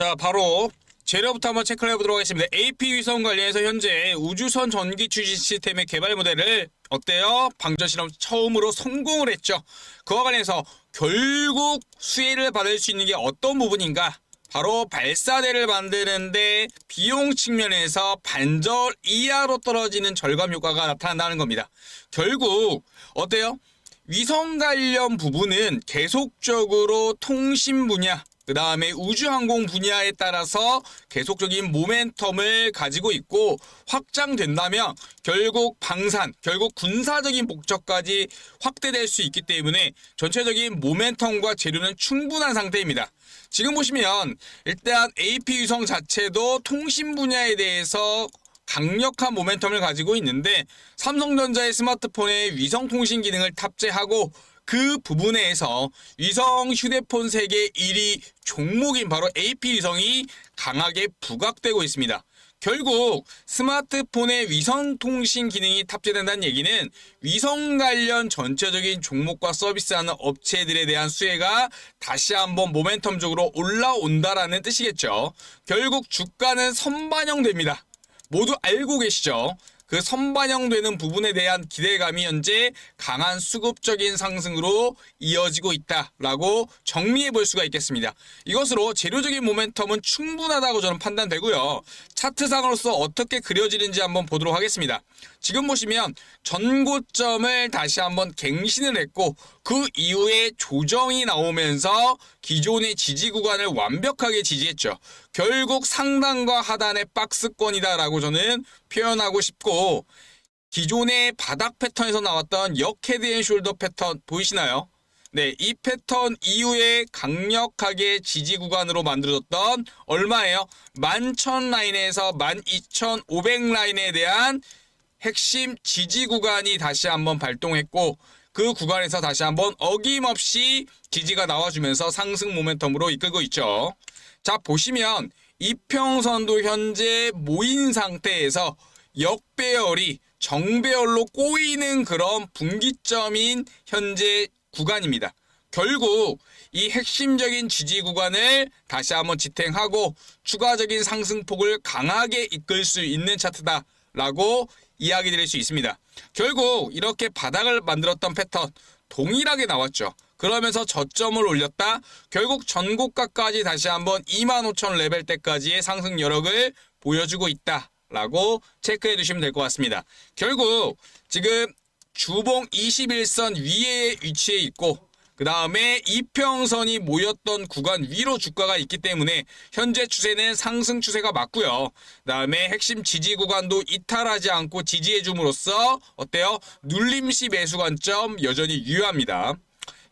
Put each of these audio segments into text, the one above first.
자, 바로 재료부터 한번 체크를 해보도록 하겠습니다. AP 위성 관련해서 현재 우주선 전기 추진 시스템의 개발 모델을 어때요? 방전 실험 처음으로 성공을 했죠. 그와 관련해서 결국 수혜를 받을 수 있는 게 어떤 부분인가? 바로 발사대를 만드는데 비용 측면에서 반절 이하로 떨어지는 절감 효과가 나타난다는 겁니다. 결국 어때요? 위성 관련 부분은 계속적으로 통신 분야, 그 다음에 우주항공 분야에 따라서 계속적인 모멘텀을 가지고 있고 확장된다면 결국 방산, 결국 군사적인 목적까지 확대될 수 있기 때문에 전체적인 모멘텀과 재료는 충분한 상태입니다. 지금 보시면 일단 AP 위성 자체도 통신 분야에 대해서 강력한 모멘텀을 가지고 있는데 삼성전자의 스마트폰에 위성 통신 기능을 탑재하고 그 부분에서 위성 휴대폰 세계 1위 종목인 바로 AP 위성이 강하게 부각되고 있습니다. 결국 스마트폰에 위성 통신 기능이 탑재된다는 얘기는 위성 관련 전체적인 종목과 서비스하는 업체들에 대한 수혜가 다시 한번 모멘텀적으로 올라온다라는 뜻이겠죠. 결국 주가는 선반영됩니다. 모두 알고 계시죠? 그 선반영되는 부분에 대한 기대감이 현재 강한 수급적인 상승으로 이어지고 있다라고 정리해 볼 수가 있겠습니다. 이것으로 재료적인 모멘텀은 충분하다고 저는 판단되고요. 차트상으로서 어떻게 그려지는지 한번 보도록 하겠습니다. 지금 보시면 전고점을 다시 한번 갱신을 했고 그 이후에 조정이 나오면서 기존의 지지 구간을 완벽하게 지지했죠. 결국 상단과 하단의 박스권이다라고 저는 표현하고 싶고 기존의 바닥 패턴에서 나왔던 역 헤드 앤 숄더 패턴 보이시나요? 네, 이 패턴 이후에 강력하게 지지 구간으로 만들어졌던 얼마예요? 11,000 라인에서 12,500 라인에 대한 핵심 지지 구간이 다시 한번 발동했고 그 구간에서 다시 한번 어김없이 지지가 나와주면서 상승 모멘텀으로 이끌고 있죠. 자 보시면 이평선도 현재 모인 상태에서 역배열이 정배열로 꼬이는 그런 분기점인 현재 구간입니다. 결국 이 핵심적인 지지 구간을 다시 한번 지탱하고 추가적인 상승폭을 강하게 이끌 수 있는 차트다라고 이야기 드릴 수 있습니다. 결국 이렇게 바닥을 만들었던 패턴 동일하게 나왔죠. 그러면서 저점을 올렸다. 결국 전고가까지 다시 한번 25,000 레벨 때까지의 상승 여력을 보여주고 있다 라고 체크해 두시면 될 것 같습니다. 결국 지금 주봉 21선 위에 위치해 있고 그 다음에 이평선이 모였던 구간 위로 주가가 있기 때문에 현재 추세는 상승 추세가 맞고요. 그 다음에 핵심 지지 구간도 이탈하지 않고 지지해 줌으로써 어때요? 눌림시 매수 관점 여전히 유효합니다.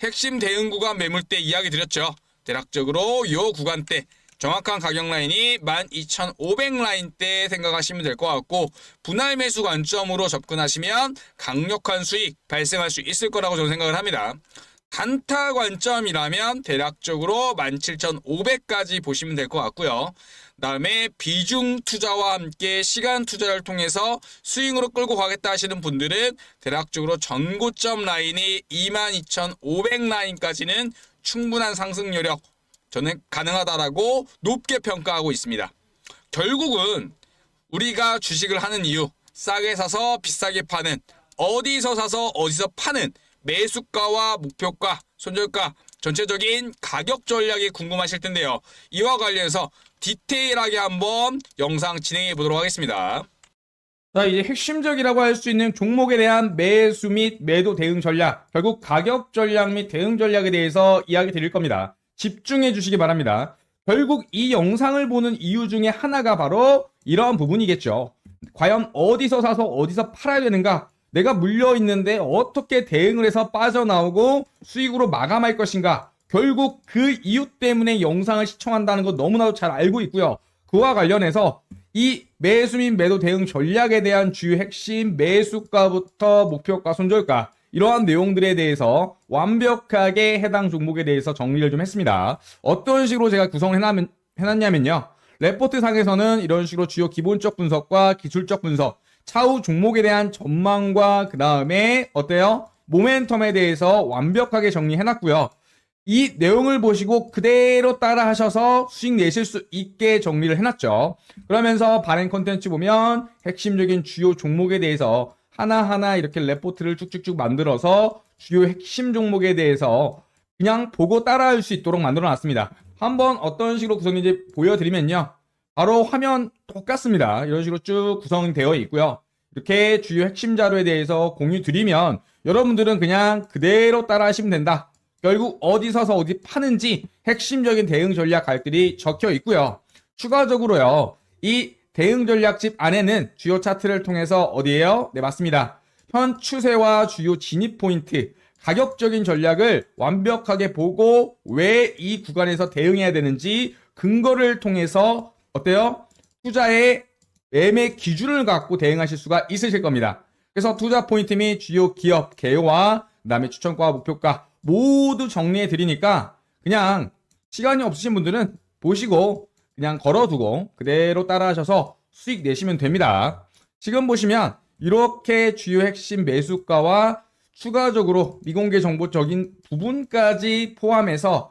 핵심 대응 구간 매물대 이야기 드렸죠. 대략적으로 요 구간대 정확한 가격 라인이 12,500 라인대 생각하시면 될 것 같고 분할 매수 관점으로 접근하시면 강력한 수익 발생할 수 있을 거라고 저는 생각을 합니다. 단타 관점이라면 대략적으로 17,500까지 보시면 될 것 같고요. 그다음에 비중 투자와 함께 시간 투자를 통해서 스윙으로 끌고 가겠다 하시는 분들은 대략적으로 전고점 라인이 22,500 라인까지는 충분한 상승 여력 저는 가능하다라고 높게 평가하고 있습니다. 결국은 우리가 주식을 하는 이유 싸게 사서 비싸게 파는 어디서 사서 어디서 파는 매수가와 목표가 손절가 전체적인 가격 전략이 궁금하실 텐데요. 이와 관련해서 디테일하게 한번 영상 진행해 보도록 하겠습니다. 자, 이제 핵심적이라고 할 수 있는 종목에 대한 매수 및 매도 대응 전략, 결국 가격 전략 및 대응 전략에 대해서 이야기 드릴 겁니다. 집중해 주시기 바랍니다. 결국 이 영상을 보는 이유 중에 하나가 바로 이러한 부분이겠죠. 과연 어디서 사서 어디서 팔아야 되는가? 내가 물려 있는데 어떻게 대응을 해서 빠져나오고 수익으로 마감할 것인가? 결국 그 이유 때문에 영상을 시청한다는 거 너무나도 잘 알고 있고요. 그와 관련해서 이 매수 및 매도 대응 전략에 대한 주요 핵심 매수가부터 목표가 손절가 이러한 내용들에 대해서 완벽하게 해당 종목에 대해서 정리를 좀 했습니다. 어떤 식으로 제가 구성을 해놨, 해놨냐면요. 레포트 상에서는 이런 식으로 주요 기본적 분석과 기술적 분석, 차후 종목에 대한 전망과 그 다음에 어때요? 모멘텀에 대해서 완벽하게 정리해놨고요. 이 내용을 보시고 그대로 따라 하셔서 수익 내실 수 있게 정리를 해놨죠. 그러면서 발행 콘텐츠 보면 핵심적인 주요 종목에 대해서 하나하나 이렇게 레포트를 쭉쭉쭉 만들어서 주요 핵심 종목에 대해서 그냥 보고 따라할 수 있도록 만들어 놨습니다. 한번 어떤 식으로 구성인지 보여드리면요. 바로 화면 똑같습니다. 이런 식으로 쭉 구성되어 있고요. 이렇게 주요 핵심 자료에 대해서 공유 드리면 여러분들은 그냥 그대로 따라 하시면 된다. 결국 어디 서서 어디 파는지 핵심적인 대응 전략 갈들이 적혀 있고요. 추가적으로요. 이 대응 전략집 안에는 주요 차트를 통해서 어디에요? 네, 맞습니다. 현 추세와 주요 진입 포인트, 가격적인 전략을 완벽하게 보고 왜 이 구간에서 대응해야 되는지 근거를 통해서 어때요? 투자의 매매 기준을 갖고 대응하실 수가 있으실 겁니다. 그래서 투자 포인트 및 주요 기업 개요와 그다음에 추천가 목표가 모두 정리해 드리니까 그냥 시간이 없으신 분들은 보시고 그냥 걸어두고 그대로 따라하셔서 수익 내시면 됩니다. 지금 보시면 이렇게 주요 핵심 매수가와 추가적으로 미공개 정보적인 부분까지 포함해서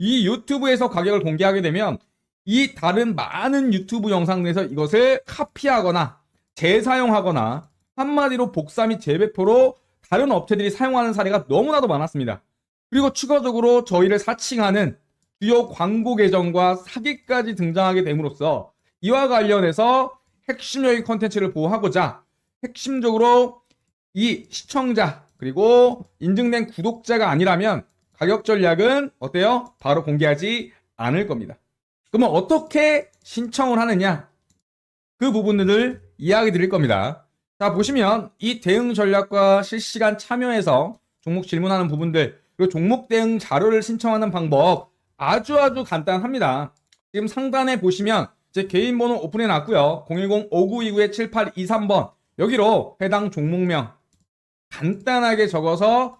이 유튜브에서 가격을 공개하게 되면 이 다른 많은 유튜브 영상에서 이것을 카피하거나 재사용하거나 한마디로 복사 및 재배포로 다른 업체들이 사용하는 사례가 너무나도 많았습니다. 그리고 추가적으로 저희를 사칭하는 주요 광고 계정과 사기까지 등장하게 됨으로써 이와 관련해서 핵심적인 컨텐츠를 보호하고자 핵심적으로 이 시청자 그리고 인증된 구독자가 아니라면 가격 전략은 어때요? 바로 공개하지 않을 겁니다. 그러면 어떻게 신청을 하느냐? 그 부분들을 이야기 드릴 겁니다. 자, 보시면 이 대응 전략과 실시간 참여해서 종목 질문하는 부분들, 그리고 종목 대응 자료를 신청하는 방법 아주 아주 간단합니다. 지금 상단에 보시면 제 개인 번호 오픈해 놨고요. 010-5929-7823번 여기로 해당 종목명 간단하게 적어서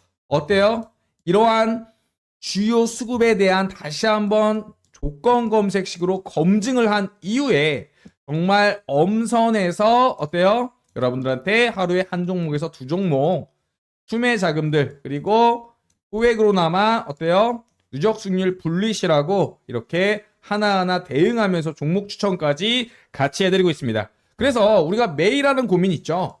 어때요? 이러한 주요 수급에 대한 다시 한번 조건 검색식으로 검증을 한 이후에 정말 엄선해서 어때요? 여러분들한테 하루에 한 종목에서 두 종목 추매 자금들 그리고 소액으로나마 어때요? 누적 수익률 분리시라고 이렇게 하나하나 대응하면서 종목 추천까지 같이 해드리고 있습니다. 그래서 우리가 매일 하는 고민 있죠.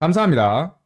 감사합니다.